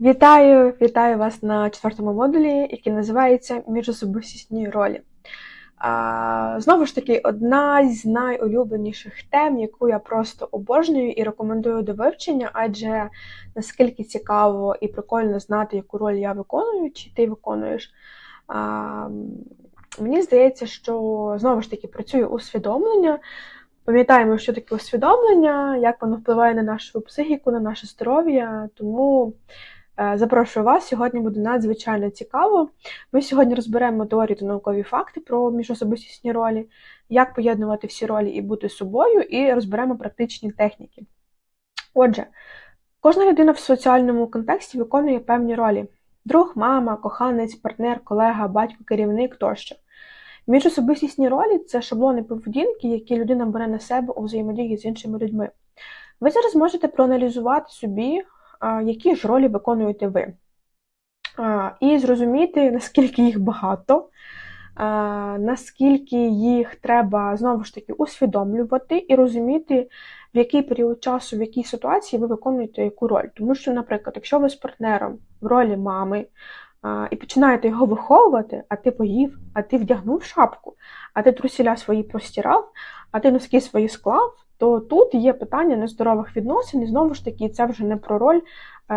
Вітаю, вітаю вас на четвертому модулі, який називається Міжособистісні ролі. А, Знову ж таки, одна з найулюбленіших тем, яку я просто обожнюю і рекомендую до вивчення, адже наскільки цікаво і прикольно знати, яку роль я виконую, чи ти виконуєш. А, Мені здається, що знову ж таки працює усвідомлення. Пам'ятаємо, що таке усвідомлення, як воно впливає на нашу психіку, на наше здоров'я. Тому запрошую вас. Сьогодні буде надзвичайно цікаво. Ми сьогодні розберемо теорію та наукові факти про міжособистісні ролі, як поєднувати всі ролі і бути собою, і розберемо практичні техніки. Отже, кожна людина в соціальному контексті виконує певні ролі: друг, мама, коханець, партнер, колега, батько, керівник тощо. Міжособистісні ролі це шаблони поведінки, які людина бере на себе у взаємодії з іншими людьми. Ви зараз можете проаналізувати собі, які ж ролі виконуєте ви, і зрозуміти, наскільки їх багато, наскільки їх треба знову ж таки усвідомлювати і розуміти, в який період часу, в якій ситуації ви виконуєте яку роль. Тому що, наприклад, якщо ви з партнером в ролі мами, і починаєте його виховувати, а ти поїв, а ти вдягнув шапку, а ти трусіля свої простирав, а ти носки свої склав, то тут є питання нездорових відносин, і знову ж таки, це вже не про роль, е,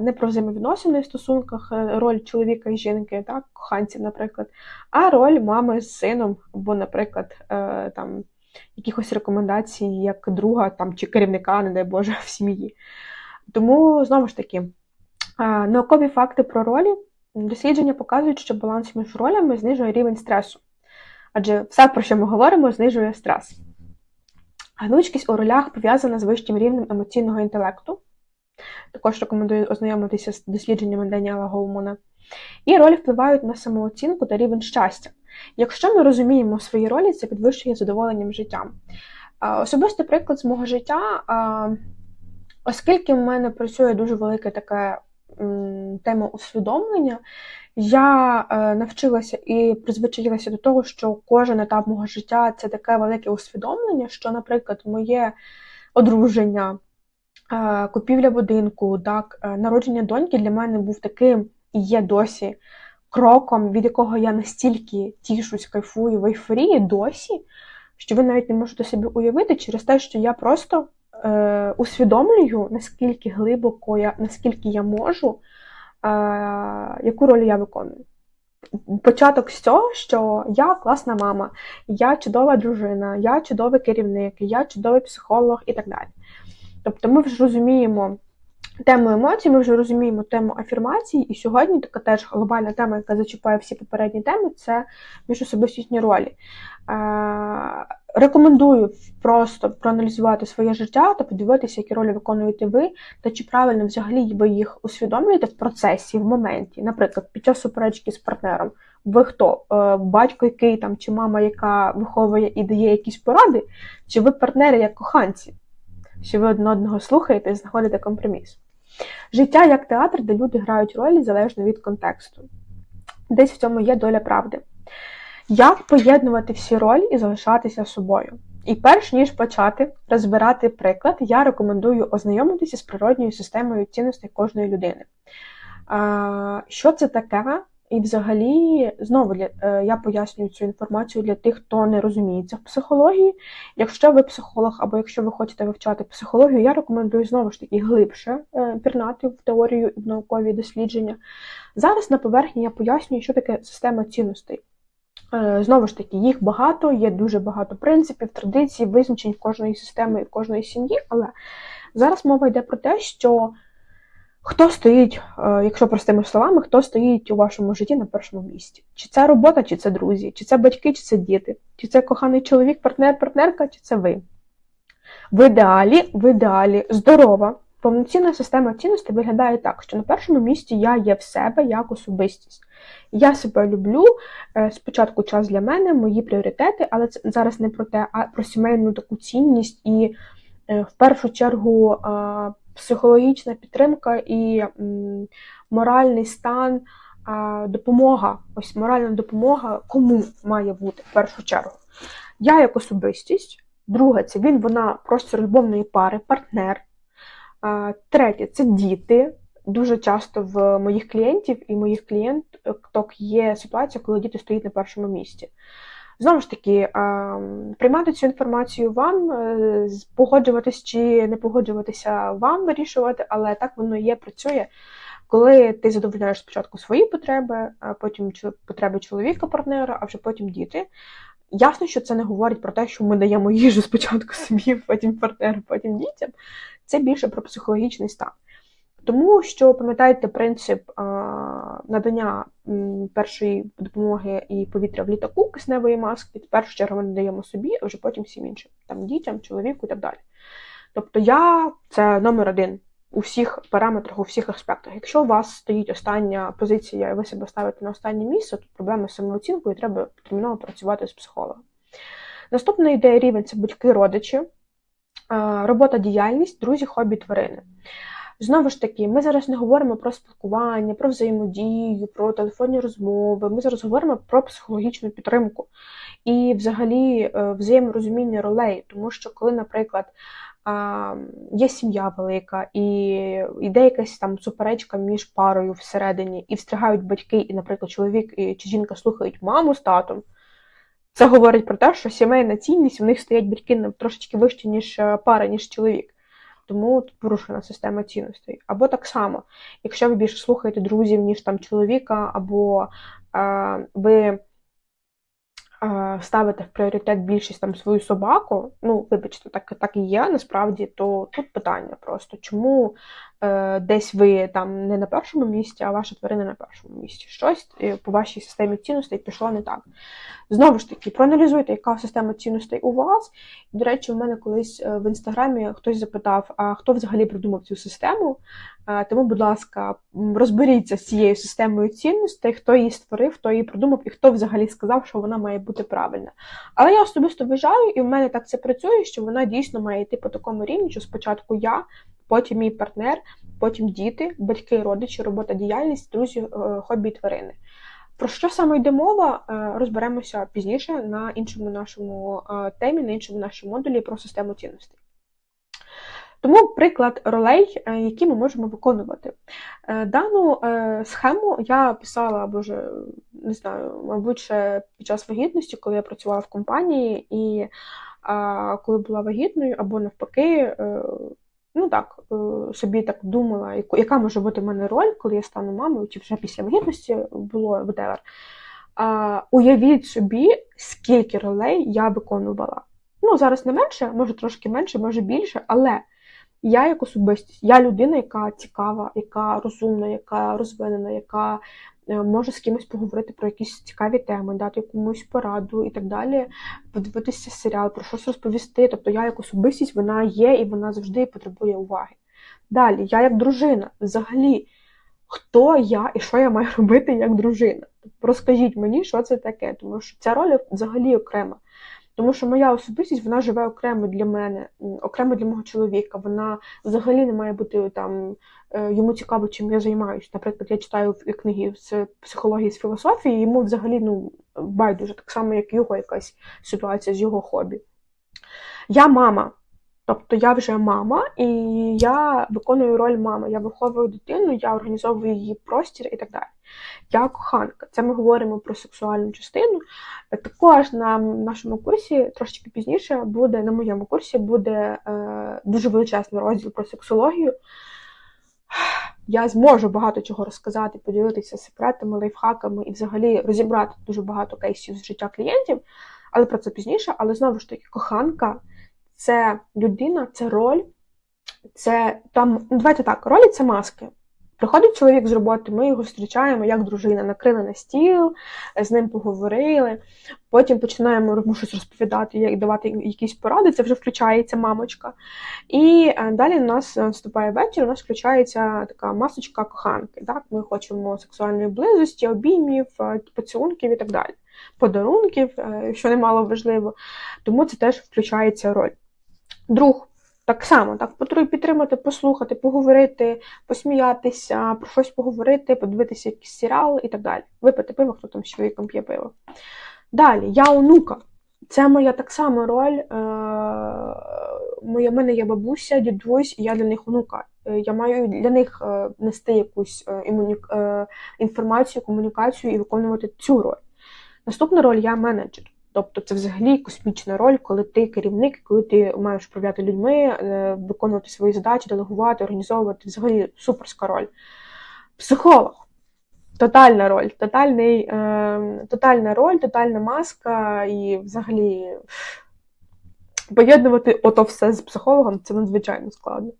не про взаємовідносини в стосунках, е, роль чоловіка і жінки, так, коханців, наприклад, а роль мами з сином, або, наприклад, е, там якихось рекомендацій як друга там, чи керівника, не дай Боже, в сім'ї. Тому, знову ж таки, наукові факти про ролі. Дослідження показують, що баланс між ролями знижує рівень стресу, адже все, про що ми говоримо, знижує стрес. Гнучкість у ролях пов'язана з вищим рівнем емоційного інтелекту. Також рекомендую ознайомитися з дослідженнями Даніела Гоумана. І ролі впливають на самооцінку та рівень щастя. Якщо ми розуміємо свої ролі, це підвищує задоволенням життям. Особистий приклад з мого життя, оскільки в мене працює дуже велике таке тема усвідомлення, я е, навчилася і призвичаїлася до того, що кожен етап мого життя це таке велике усвідомлення, що, наприклад, моє одруження, е, купівля будинку, так, е, народження доньки для мене був таким і є досі кроком, від якого я настільки тішусь, кайфую в ейфорії досі, що ви навіть не можете собі уявити через те, що я просто усвідомлюю, наскільки глибоко я, наскільки я можу, яку роль я виконую. Початок з цього, що я класна мама, я чудова дружина, я чудовий керівник, я чудовий психолог і так далі. Тобто ми вже розуміємо тему емоцій, ми вже розуміємо тему афірмацій, і сьогодні така теж глобальна тема, яка зачіпає всі попередні теми, це міжособистісні ролі. Рекомендую просто проаналізувати своє життя та подивитися, які ролі виконуєте ви, та чи правильно взагалі ви їх усвідомлюєте в процесі, в моменті. Наприклад, під час суперечки з партнером. Ви хто? Е, батько, який там, чи мама, яка виховує і дає якісь поради, чи ви партнери як коханці, що ви одне одного слухаєте і знаходите компроміс. Життя як театр, де люди грають ролі залежно від контексту. Десь в цьому є доля правди. Як поєднувати всі ролі і залишатися собою? І перш ніж почати розбирати приклад, я рекомендую ознайомитися з природньою системою цінностей кожної людини. Що це таке? І, взагалі, знову для, е, я пояснюю цю інформацію для тих, хто не розуміється в психології. Якщо ви психолог, або якщо ви хочете вивчати психологію, я рекомендую знову ж таки глибше е, пірнати в теорію і в наукові дослідження. Зараз на поверхні я пояснюю, що таке система цінностей. Е, знову ж таки, їх багато, є дуже багато принципів, традицій, визначень кожної системи і кожної сім'ї, але зараз мова йде про те, що хто стоїть, е, якщо простими словами, хто стоїть у вашому житті на першому місці? Чи це робота, чи це друзі, чи це батьки, чи це діти, чи це коханий чоловік, партнер, партнерка, чи це ви? В ідеалі, в ідеалі здорова, Повноцінна система цінностей виглядає так, що на першому місці я є в себе як особистість. Я себе люблю, е, спочатку час для мене, мої пріоритети, але це зараз не про те, а про сімейну таку цінність і в першу чергу психологічна підтримка і моральний стан, допомога. Ось моральна допомога кому має бути в першу чергу. Я як особистість, друге, це він, вона просто любовної пари, партнер. Третє це діти, дуже часто в моїх клієнтів і моїх клієнток є ситуація, коли діти стоять на першому місці. Знову ж таки, приймати цю інформацію вам, е, погоджуватись чи не погоджуватися вам вирішувати, але так воно є, працює. Коли ти задовольняєш спочатку свої потреби, а потім потреби чоловіка, партнера, а вже потім діти. Ясно, що це не говорить про те, що ми даємо їжу спочатку собі, потім партнеру, потім дітям. Це більше про психологічний стан. Тому що пам'ятаєте принцип надання першої допомоги і повітря в літаку кисневої маски, в першу чергу ми надаємо собі, а вже потім всім іншим, там дітям, чоловіку і так далі. Тобто я це номер один у всіх параметрах, у всіх аспектах. Якщо у вас стоїть остання позиція, і ви себе ставите на останнє місце, то проблеми з самооцінкою треба терміново працювати з психологом. Наступний ідея рівень це батьки-родичі, робота, діяльність, друзі, хобі, тварини. Знову ж таки, ми зараз не говоримо про спілкування, про взаємодію, про телефонні розмови. Ми зараз говоримо про психологічну підтримку і, взагалі, е, взаєморозуміння ролей, тому що коли, наприклад, є сім'я велика, і йде якась там суперечка між парою всередині, і встригають батьки, і, наприклад, чоловік чи жінка слухають маму з татом. Це говорить про те, що сімейна цінність в них стоять батьки трошечки вище, ніж е, пара, ніж чоловік. Тому тут порушена система цінностей. Або так само, якщо ви більше слухаєте друзів, ніж там чоловіка, або е, ви ставите в пріоритет більшість там свою собаку, ну, вибачте, так так і є, насправді, то тут питання просто, чому е, десь ви там не на першому місці, а ваша тварина на першому місці. Щось е, по вашій системі цінностей пішло не так. Знову ж таки, проаналізуйте, яка система цінностей у вас. До речі, у мене колись е, в інстаграмі хтось запитав, а хто взагалі придумав цю систему. Тому, будь ласка, розберіться з цією системою цінностей, хто її створив, хто її придумав і хто взагалі сказав, що вона має бути правильна. Але я особисто вважаю, і в мене так це працює, що вона дійсно має йти по такому рівні, що спочатку я, потім мій партнер, потім діти, батьки, родичі, робота, діяльність, друзі, е, хобі тварини. Про що саме йде мова, е, розберемося пізніше на іншому нашому е, темі, на іншому нашому модулі про систему цінностей. Тому приклад ролей, які ми можемо виконувати. Дану схему я писала, або вже не знаю, мабуть, ще під час вагітності, коли я працювала в компанії, і коли була вагітною, або навпаки, ну так, собі так думала, яка може бути в мене роль, коли я стану мамою, чи вже після вагітності було whatever. Уявіть собі, скільки ролей я виконувала. Ну, зараз не менше, може трошки менше, може більше, але. Я як особистість, я людина, яка цікава, яка розумна, яка розвинена, яка е, може з кимось поговорити про якісь цікаві теми, дати комусь пораду і так далі, подивитися серіал, про щось розповісти. Тобто я як особистість, вона є і вона завжди потребує уваги. Далі, я як дружина, взагалі, хто я і що я маю робити як дружина? Розкажіть мені, що це таке, тому що ця роль взагалі окрема. Тому що моя особистість вона живе окремо для мене, окремо для мого чоловіка. Вона взагалі не має бути там е, йому цікаво, чим я займаюся. Наприклад, я читаю книги з психології з філософії, йому взагалі ну байдуже, так само, як його якась ситуація з його хобі. Я мама. Тобто я вже мама, і я виконую роль мами. Я виховую дитину, я організовую її простір і так далі. Я коханка. Це ми говоримо про сексуальну частину. Також на нашому курсі трошечки пізніше буде, на моєму курсі буде е, дуже величезний розділ про сексологію. Я зможу багато чого розказати, поділитися секретами, лайфхаками і взагалі розібрати дуже багато кейсів з життя клієнтів, але про це пізніше. Але знову ж таки, коханка це людина, це роль, це там, ну, давайте так, ролі це маски. Приходить чоловік з роботи, ми його зустрічаємо як дружина, накрили на стіл, з ним поговорили. Потім починаємо щось розповідати, як давати якісь поради, це вже включається мамочка. І е, далі у нас наступає вечір, у нас включається така масочка коханки. Так? Ми хочемо сексуальної близості, обіймів, е, поцілунків і так далі, подарунків, е, що немало важливо. Тому це теж включається роль. Друг. Так само, так, підтримати, послухати, поговорити, посміятися, про щось поговорити, подивитися якийсь серіал і так далі. Випити пиво, хто там з чоловіком п'є пиво. Далі, я онука. Це моя так само роль. Е, моя, мене є бабуся, дідусь, і я для них онука. е, я маю для них е, нести якусь інформацію, комунікацію і виконувати цю роль. Наступна роль я менеджер. Тобто це взагалі космічна роль, коли ти керівник, коли ти маєш управляти людьми, е, виконувати свої задачі, делегувати, організовувати взагалі суперська роль. Психолог. Тотальна роль, тотальний, е, тотальна роль, тотальна маска і взагалі поєднувати ото все з психологом це надзвичайно складно.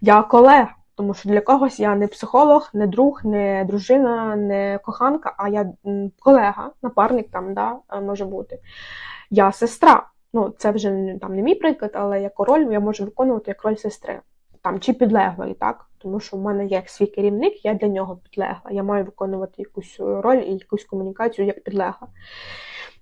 Я колега, тому що для когось я не психолог, не друг, не дружина, не коханка, а я колега, напарник там да, е, може бути. Я сестра. Ну, це вже там не мій приклад, але як роль я можу виконувати як роль сестри. Там чи підлеглої, так? Тому що в мене є свій керівник, я для нього підлегла. Я маю виконувати якусь роль і якусь комунікацію як підлегла.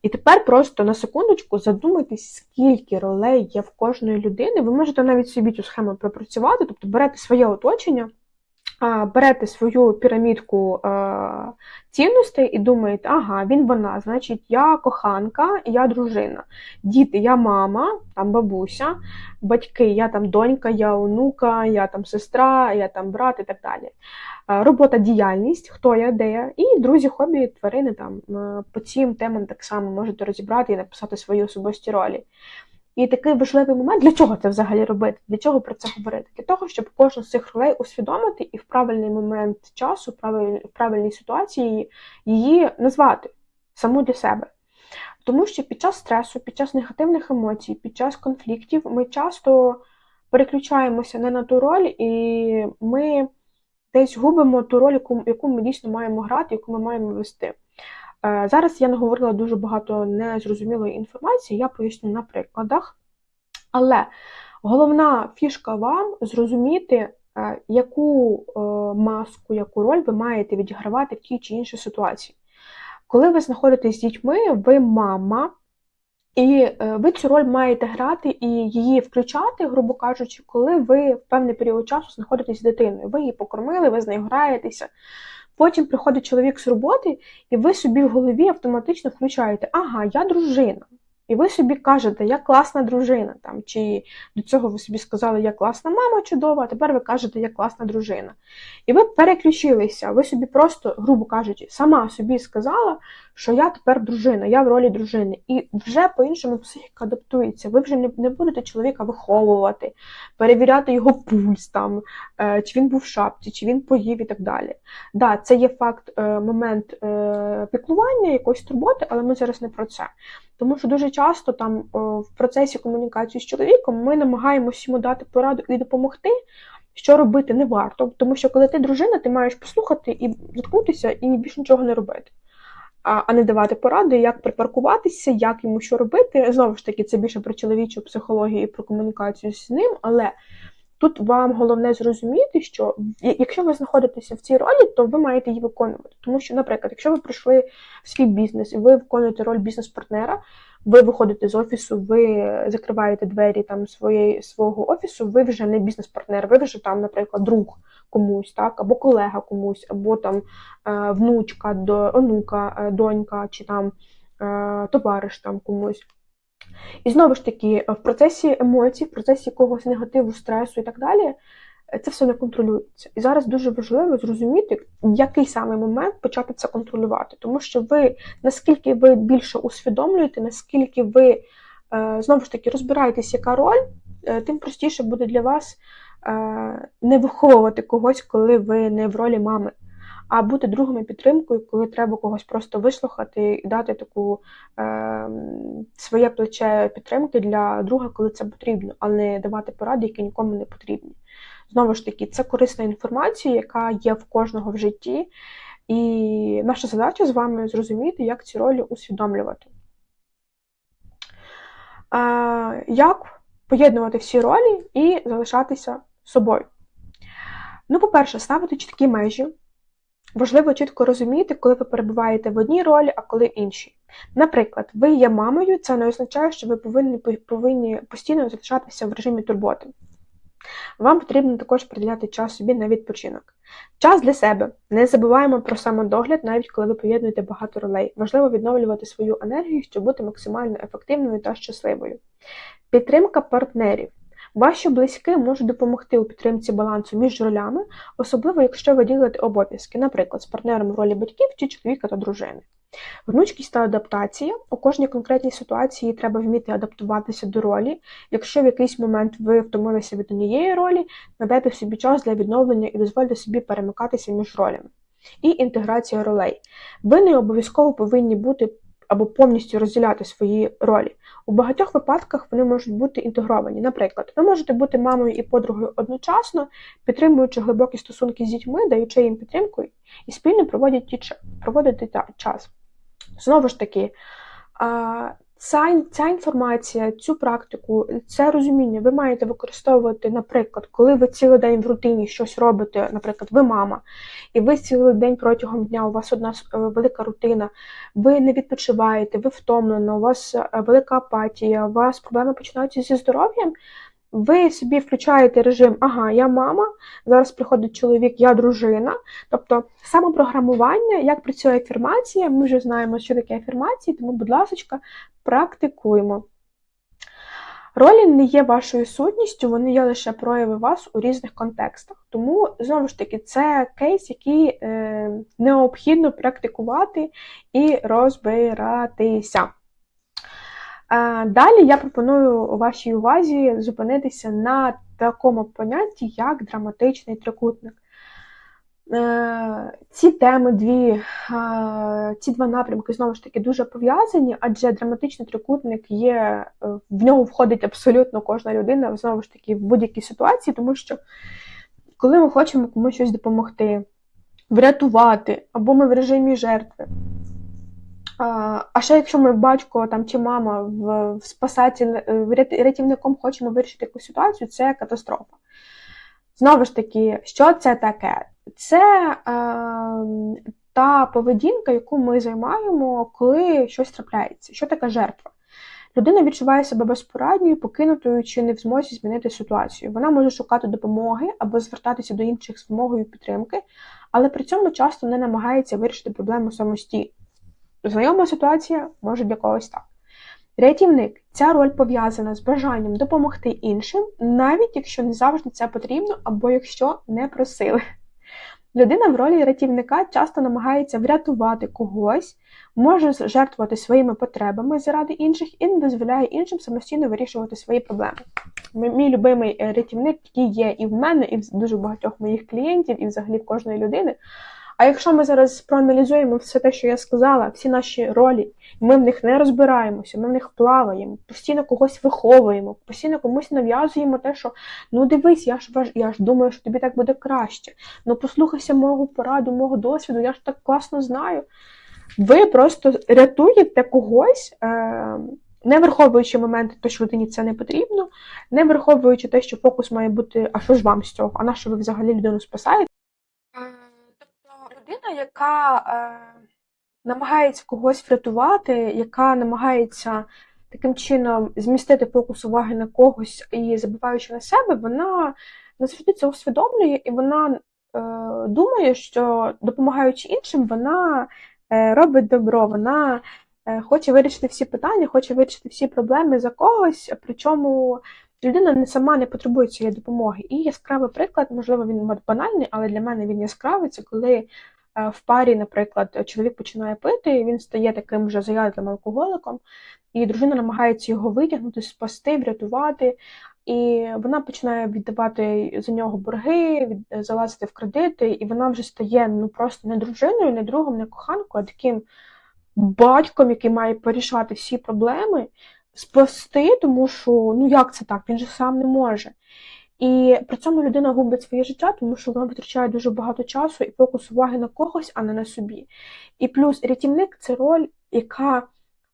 І тепер просто на секундочку задумайтесь, скільки ролей є в кожної людини. Ви можете навіть собі цю схему пропрацювати, тобто берете своє оточення, берете свою пірамідку е, цінностей і думаєте, ага, він вона, значить, я коханка, я дружина, діти, я мама, там бабуся, батьки, я там донька, я онука, я там сестра, я там брат і так далі. Е, Робота, діяльність, хто я, де я, і друзі, хобі, тварини там е, по цим темам так само можете розібрати і написати свої особисті ролі. І такий важливий момент, для чого це взагалі робити? Для чого про це говорити? Для того, щоб кожну з цих ролей усвідомити і в правильний момент часу, в правиль- в правильній ситуації її назвати саму для себе. Тому що під час стресу, під час негативних емоцій, під час конфліктів ми часто переключаємося не на ту роль, і ми десь губимо ту роль, яку ми дійсно маємо грати, яку ми маємо вести. Е, Зараз я наговорила дуже багато незрозумілої інформації, я поясню на прикладах. Але головна фішка вам зрозуміти, е, яку е, маску, яку роль ви маєте відігравати в тій чи іншій ситуації. Коли ви знаходитесь з дітьми, ви мама, і ви цю роль маєте грати і її включати, грубо кажучи, коли ви в певний період часу знаходитесь з дитиною. Ви її покормили, ви з нею граєтеся. Потім приходить чоловік з роботи, і ви собі в голові автоматично включаєте: ага, я дружина. І ви собі кажете, я класна дружина. Там, Чи до цього ви собі сказали, я класна мама чудова, а тепер ви кажете, я класна дружина. І ви переключилися, ви собі просто, грубо кажучи, сама собі сказала, що я тепер дружина, я в ролі дружини. І вже по-іншому психіка адаптується. Ви вже не, не будете чоловіка виховувати, перевіряти його пульс, там, е, чи він був в шапці, чи він поїв і так далі. Да, це є факт, е, момент е, піклування, якоїсь турботи, але ми зараз не про це. Тому що дуже часто там в процесі комунікації з чоловіком ми намагаємося йому дати пораду і допомогти, що робити не варто. Тому що коли ти дружина, ти маєш послухати і заткнутися, і більше нічого не робити. А а не давати поради, як припаркуватися, як йому що робити. Знову ж таки, це більше про чоловічу психологію і про комунікацію з ним, але тут вам головне зрозуміти, що якщо ви знаходитеся в цій ролі, то ви маєте її виконувати. Тому що, наприклад, якщо ви прийшли в свій бізнес і ви виконуєте роль бізнес-партнера, ви виходите з офісу, ви закриваєте двері там своєї свого офісу, ви вже не бізнес-партнер, ви вже там, наприклад, друг комусь, так, або колега комусь, або там е, внучка, онука, е, донька, чи там е, товариш там комусь. І знову ж таки, в процесі емоцій, в процесі якогось негативу, стресу і так далі, е, це все не контролюється. І зараз дуже важливо зрозуміти, в який саме момент почати це контролювати. Тому що ви наскільки ви більше усвідомлюєте, наскільки ви е, знову ж таки розбираєтесь, яка роль, е, тим простіше буде для вас е, не виховувати когось, коли ви не в ролі мами. А бути другом і підтримкою, коли треба когось просто вислухати і дати таку е, своє плече підтримки для друга, коли це потрібно, а не давати поради, які нікому не потрібні. Знову ж таки, це корисна інформація, яка є в кожного в житті, і наша задача з вами зрозуміти, як ці ролі усвідомлювати. Е, як поєднувати всі ролі і залишатися собою? Ну, по-перше, ставити чіткі межі. Важливо чітко розуміти, коли ви перебуваєте в одній ролі, а коли іншій. Наприклад, ви є мамою, це не означає, що ви повинні, повинні постійно залишатися в режимі турботи. Вам потрібно також приділяти час собі на відпочинок. Час для себе. Не забуваємо про самодогляд, навіть коли ви поєднуєте багато ролей. Важливо відновлювати свою енергію, щоб бути максимально ефективною та щасливою. Підтримка партнерів. Ваші близькі можуть допомогти у підтримці балансу між ролями, особливо якщо ви ділите обов'язки, наприклад, з партнером в ролі батьків чи чоловіка та дружини. Гнучкість та адаптація. У кожній конкретній ситуації треба вміти адаптуватися до ролі. Якщо в якийсь момент ви втомилися від однієї ролі, надайте собі час для відновлення і дозвольте собі перемикатися між ролями. І інтеграція ролей. Ви не обов'язково повинні бути або повністю розділяти свої ролі. У багатьох випадках вони можуть бути інтегровані. Наприклад, ви можете бути мамою і подругою одночасно, підтримуючи глибокі стосунки з дітьми, даючи їм підтримку і спільно проводити час. Знову ж таки, ця, ця інформація, цю практику, це розуміння ви маєте використовувати, наприклад, коли ви цілий день в рутині щось робите, наприклад, ви мама, і ви цілий день протягом дня, у вас одна е, велика рутина, ви не відпочиваєте, ви втомлена, у вас е, велика апатія, у вас проблеми починаються зі здоров'ям. Ви собі включаєте режим, ага, я мама, зараз приходить чоловік, я дружина. Тобто самопрограмування, як працює афірмація, ми вже знаємо, що таке афірмації, тому, будь ласка, практикуємо. Ролі не є вашою сутністю, вони є лише прояви вас у різних контекстах. Тому, знову ж таки, це кейс, який е, необхідно практикувати і розбиратися. Далі я пропоную вашій увазі зупинитися на такому понятті, як драматичний трикутник. Е, ці теми, дві, ці два напрямки знову ж таки дуже пов'язані, адже драматичний трикутник є, е, в нього входить абсолютно кожна людина, знову ж таки, в будь-якій ситуації, тому що коли ми хочемо комусь щось допомогти, врятувати, або ми в режимі жертви, а ще якщо ми батько там чи мама в, в спасатель, е, рятівником хочемо вирішити якусь ситуацію, це катастрофа. Знову ж таки, що це таке? Це е, та поведінка, яку ми займаємо, коли щось трапляється. Що таке жертва? Людина відчуває себе безпорадньою, покинутою чи не в змозі змінити ситуацію. Вона може шукати допомоги або звертатися до інших з вимогою підтримки, але при цьому часто не намагається вирішити проблему самостійно. Знайома ситуація може для когось так. Рятівник ця роль пов'язана з бажанням допомогти іншим, навіть якщо не завжди це потрібно, або якщо не просили. Людина в ролі рятівника часто намагається врятувати когось, може жертвувати своїми потребами заради інших і не дозволяє іншим самостійно вирішувати свої проблеми. Мій любимий е, рятівник, який є і в мене, і в дуже багатьох моїх клієнтів, і взагалі в кожної людини. А якщо ми зараз проаналізуємо все те, що я сказала, всі наші ролі, ми в них не розбираємося, ми в них плаваємо, постійно когось виховуємо, постійно комусь нав'язуємо те, що ну дивись, я ж важ, я ж думаю, що тобі так буде краще. Ну послухайся мого пораду, мого досвіду, я ж так класно знаю. Ви просто рятуєте когось. Е не враховуючи моменти, то що людині це не потрібно, не враховуючи те, що фокус має бути, а що ж вам з цього, а на що ви взагалі людину спасаєте людина, яка е, намагається когось врятувати, яка намагається таким чином змістити фокус уваги на когось і забуваючи на себе, вона завжди це усвідомлює, і вона е, думає, що допомагаючи іншим, вона е, робить добро, вона е, хоче вирішити всі питання, хоче вирішити всі проблеми за когось, причому. Людина не сама не потребує цієї допомоги. І яскравий приклад, можливо, він банальний, але для мене він яскравий, це коли в парі, наприклад, чоловік починає пити, і він стає таким вже заядлим алкоголиком, і дружина намагається його витягнути, спасти, врятувати. І вона починає віддавати за нього борги, залазити в кредити, і вона вже стає ну просто не дружиною, не другом, не коханкою, а таким батьком, який має порішати всі проблеми, спасти, тому що ну як це так? Він же сам не може. І при цьому людина губить своє життя, тому що вона витрачає дуже багато часу і фокус уваги на когось, а не на собі. І плюс рятівник це роль, яка,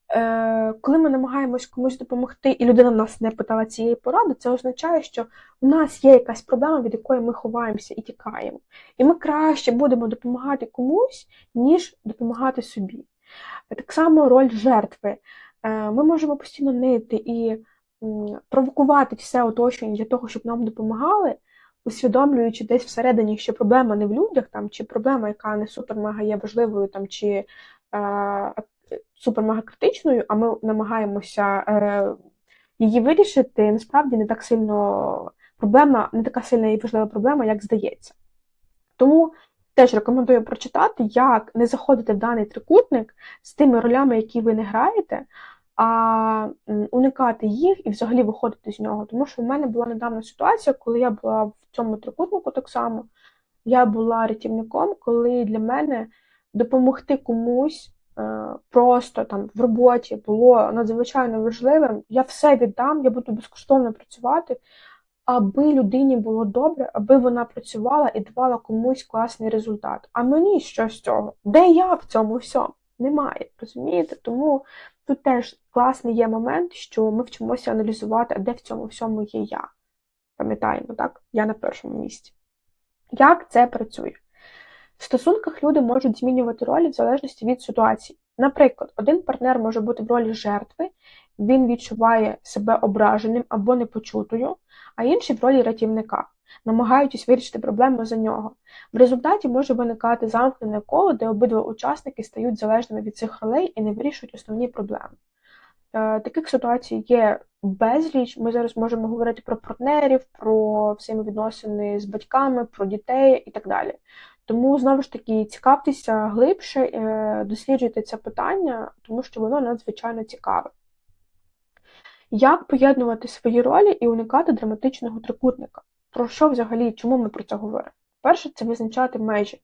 е, коли ми намагаємось комусь допомогти, і людина нас не питала цієї поради, це означає, що у нас є якась проблема, від якої ми ховаємося і тікаємо. І ми краще будемо допомагати комусь, ніж допомагати собі. Так само роль жертви. Е, Ми можемо постійно нити і провокувати все оточення для того, щоб нам допомагали, усвідомлюючи десь всередині, що проблема не в людях, там, чи проблема, яка не супер-мега є важливою, там, чи е, супер-мега критичною, а ми намагаємося е, її вирішити насправді не так сильно проблема, не така сильна і важлива проблема, як здається. Тому теж рекомендую прочитати, як не заходити в даний трикутник з тими ролями, які ви не граєте, а уникати їх і взагалі виходити з нього. Тому що в мене була недавно ситуація, коли я була в цьому трикутнику так само. Я була рятівником, коли для мене допомогти комусь е, просто там в роботі було надзвичайно важливим. Я все віддам, я буду безкоштовно працювати, аби людині було добре, аби вона працювала і давала комусь класний результат. А мені що з цього? Де я в цьому всьому? Немає, розумієте? Тому тут теж класний є момент, що ми вчимося аналізувати, де в цьому всьому є я. Пам'ятаємо, так? Я на першому місці. Як це працює? В стосунках люди можуть змінювати ролі в залежності від ситуації. Наприклад, один партнер може бути в ролі жертви, він відчуває себе ображеним або непочутою, а інший в ролі рятівника, намагаючись вирішити проблему за нього. В результаті може виникати замкнене коло, де обидва учасники стають залежними від цих ролей і не вирішують основні проблеми. Е, таких ситуацій є безліч. Ми зараз можемо говорити про партнерів, про взаємовідносини з батьками, про дітей і так далі. Тому, знову ж таки, цікавтеся глибше, е, досліджуйте це питання, тому що воно надзвичайно цікаве. Як поєднувати свої ролі і уникати драматичного трикутника? Про що взагалі, чому ми про це говоримо? Перше, це визначати межі.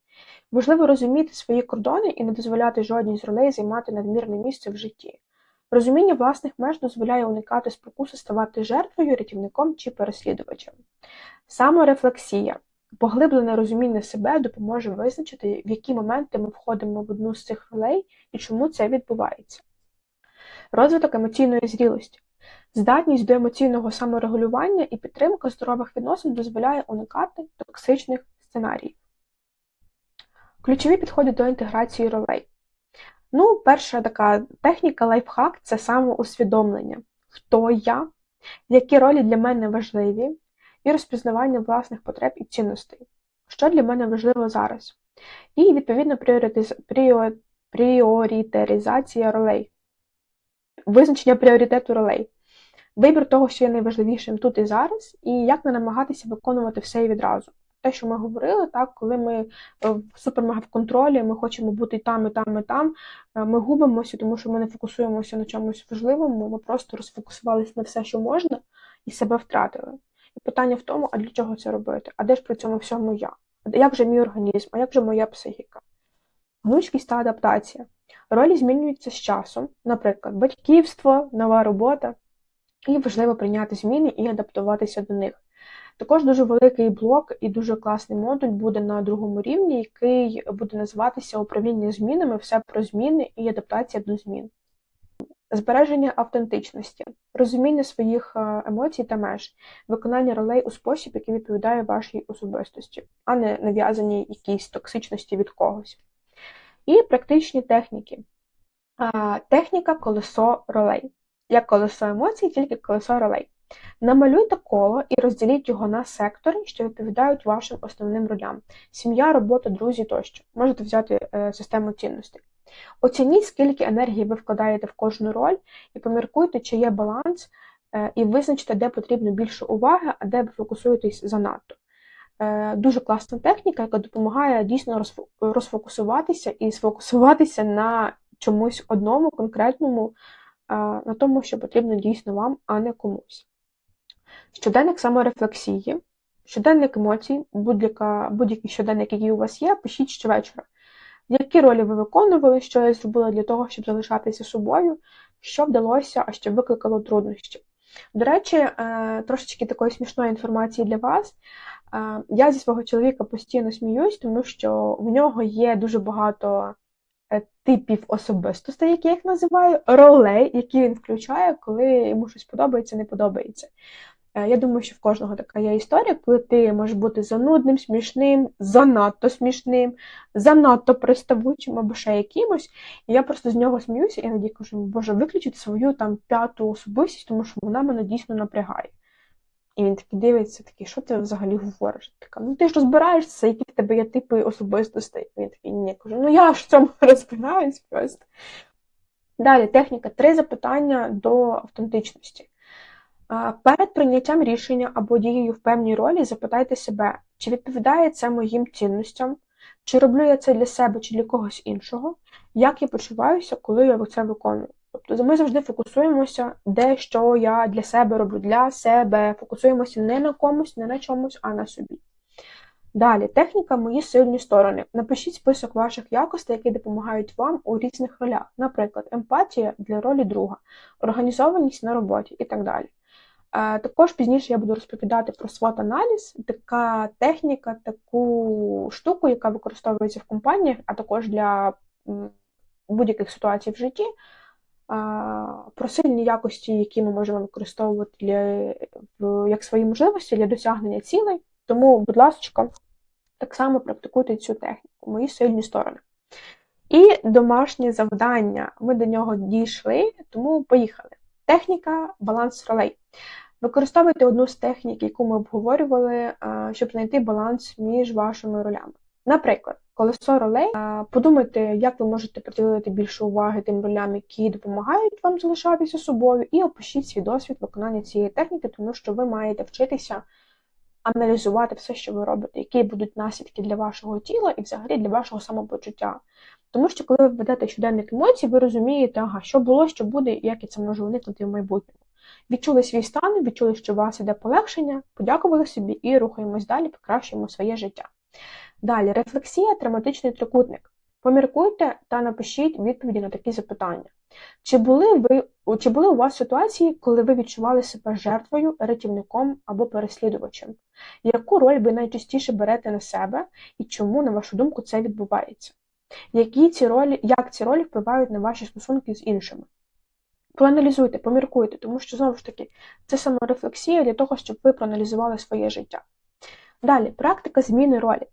Важливо розуміти свої кордони і не дозволяти жодній з ролей займати надмірне місце в житті. Розуміння власних меж дозволяє уникати спокуси ставати жертвою, рятівником чи переслідувачем. Саморефлексія. Поглиблене розуміння себе допоможе визначити, в які моменти ми входимо в одну з цих ролей і чому це відбувається. Розвиток емоційної зрілості. Здатність до емоційного саморегулювання і підтримка здорових відносин дозволяє уникати токсичних сценаріїв. Ключові підходи до інтеграції ролей. Ну, перша така техніка лайфхак це самоусвідомлення. Хто я, які ролі для мене важливі, і розпізнавання власних потреб і цінностей, що для мене важливо зараз. І, відповідно, пріоритиз... пріо... пріоритаризація ролей, визначення пріоритету ролей, вибір того, що є найважливішим тут і зараз, і як не намагатися виконувати все і відразу те, що ми говорили, так, коли ми е, в супермега в контролі, ми хочемо бути і там, і там, і там, е, ми губимося, тому що ми не фокусуємося на чомусь важливому, ми просто розфокусувалися на все, що можна, і себе втратили. І питання в тому, а для чого це робити? А де ж при цьому всьому я? Як же мій організм, а як же моя психіка? Гнучкість та адаптація. Ролі змінюються з часом, наприклад, батьківство, нова робота, і важливо прийняти зміни і адаптуватися до них. Також дуже великий блок і дуже класний модуль буде на другому рівні, який буде називатися управління змінами, все про зміни і адаптація до змін. Збереження автентичності, розуміння своїх е, емоцій та меж, виконання ролей у спосіб, який відповідає вашій особистості, а не нав'язані якійсь токсичності від когось. І практичні техніки. Техніка колесо ролей. Як колесо емоцій, тільки колесо ролей. Намалюйте коло і розділіть його на сектори, що відповідають вашим основним ролям: сім'я, робота, друзі тощо. Можете взяти е, систему цінностей. Оцініть, скільки енергії ви вкладаєте в кожну роль, і поміркуйте, чи є баланс, е, і визначте, де потрібно більше уваги, а де ви фокусуєтесь занадто. Е, дуже класна техніка, яка допомагає дійсно розфокусуватися і сфокусуватися на чомусь одному, конкретному, на тому, що потрібно дійсно вам, а не комусь. Щоденник саморефлексії, щоденник емоцій, будь-який щоденник, який у вас є, пишіть щовечора. Які ролі ви виконували, що я зробила для того, щоб залишатися собою, що вдалося, а що викликало труднощі. До речі, е, трошечки такої смішної інформації для вас. Е, я зі свого чоловіка постійно сміюсь, тому що в нього є дуже багато типів особистостей, які я їх називаю, ролей, які він включає, коли йому щось подобається, не подобається. Е, я думаю, що в кожного така є історія, коли ти можеш бути занудним, смішним, занадто смішним, занадто приставучим або ще якимось. І я просто з нього сміюся і іноді кажу, боже, виключіть свою там п'яту особистість, тому що вона мене дійсно напрягає. І він такий дивиться, такий, що ти взагалі говориш? Така, ну ти ж розбираєшся, які в тебе є типи особистостей. Він такий, ні, кажу, ну я ж в цьому розбираюсь просто. Далі техніка три запитання до автентичності. Перед прийняттям рішення або дією в певній ролі запитайте себе, чи відповідає це моїм цінностям, чи роблю я це для себе, чи для когось іншого, як я почуваюся, коли я це виконую. Тобто ми завжди фокусуємося, де що я для себе роблю, для себе, фокусуємося не на комусь, не на чомусь, а на собі. Далі, техніка мої сильні сторони. Напишіть список ваших якостей, які допомагають вам у різних ролях, наприклад, емпатія для ролі друга, організованість на роботі і так далі. Е, також пізніше я буду розповідати про swot аналіз така техніка, таку штуку, яка використовується в компаніях, а також для будь-яких ситуацій в житті. Про сильні якості, які ми можемо використовувати для, як свої можливості для досягнення цілей. Тому, будь ласка, так само практикуйте цю техніку, мої сильні сторони. І домашнє завдання. Ми до нього дійшли, тому поїхали. Техніка баланс ролей. Використовуйте одну з технік, яку ми обговорювали, щоб знайти баланс між вашими ролями. Наприклад, колесо ролей. Подумайте, як ви можете приділити більше уваги тим ролям, які допомагають вам залишатися собою, і опишіть свій досвід виконання цієї техніки, тому що ви маєте вчитися аналізувати все, що ви робите, які будуть наслідки для вашого тіла і взагалі для вашого самопочуття. Тому що, коли ви ведете щоденник емоцій, ви розумієте, ага, що було, що буде, і як я це можу уникнути в майбутньому. Відчули свій стан, відчули, що у вас іде полегшення, подякували собі і рухаємось далі, покращуємо своє життя. Далі, рефлексія, травматичний трикутник. Поміркуйте та напишіть відповіді на такі запитання. Чи були ви, чи були у вас ситуації, коли ви відчували себе жертвою, рятівником або переслідувачем? Яку роль ви найчастіше берете на себе і чому, на вашу думку, це відбувається? Які ці ролі, Як ці ролі впливають на ваші стосунки з іншими? Проаналізуйте, поміркуйте, тому що, знову ж таки, це саморефлексія для того, щоб ви проаналізували своє життя. Далі, практика зміни ролі.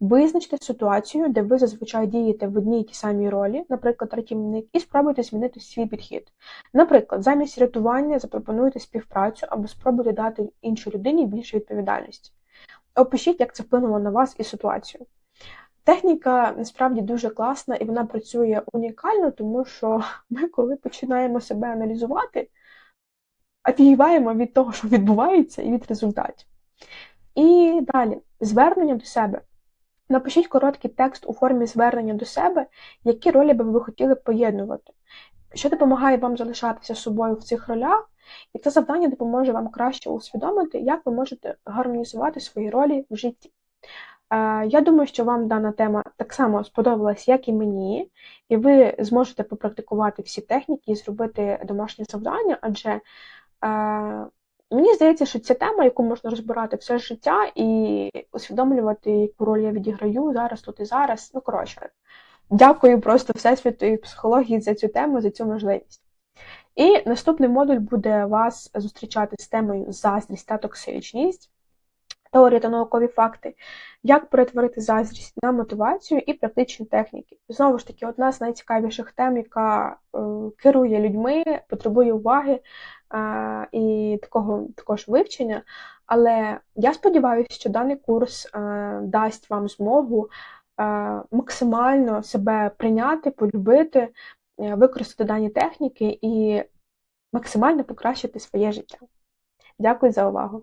Визначте ситуацію, де ви зазвичай дієте в одній тій самій ролі, наприклад, рятівник, і спробуйте змінити свій підхід. Наприклад, замість рятування запропонуйте співпрацю або спробуйте дати іншій людині більше відповідальності. Опишіть, як це вплинуло на вас і ситуацію. Техніка насправді дуже класна і вона працює унікально, тому що ми, коли починаємо себе аналізувати, офігіваємо від того, що відбувається, і від результатів. І далі, звернення до себе. Напишіть короткий текст у формі звернення до себе, які ролі би ви хотіли поєднувати, що допомагає вам залишатися собою в цих ролях, і це завдання допоможе вам краще усвідомити, як ви можете гармонізувати свої ролі в житті. Е, я думаю, що вам дана тема так само сподобалась, як і мені, і ви зможете попрактикувати всі техніки і зробити домашнє завдання, адже е, мені здається, що це тема, яку можна розбирати все життя і усвідомлювати, яку роль я відіграю зараз, тут і зараз. Ну, коротше, дякую просто Всесвіту психології за цю тему, за цю можливість. І наступний модуль буде вас зустрічати з темою заздрість та токсичність теорії та наукові факти, як перетворити заздрість на мотивацію і практичні техніки. Знову ж таки, одна з найцікавіших тем, яка е, керує людьми, потребує уваги е, і такого також вивчення. Але я сподіваюся, що даний курс е, дасть вам змогу е, максимально себе прийняти, полюбити, е, використати дані техніки і максимально покращити своє життя. Дякую за увагу!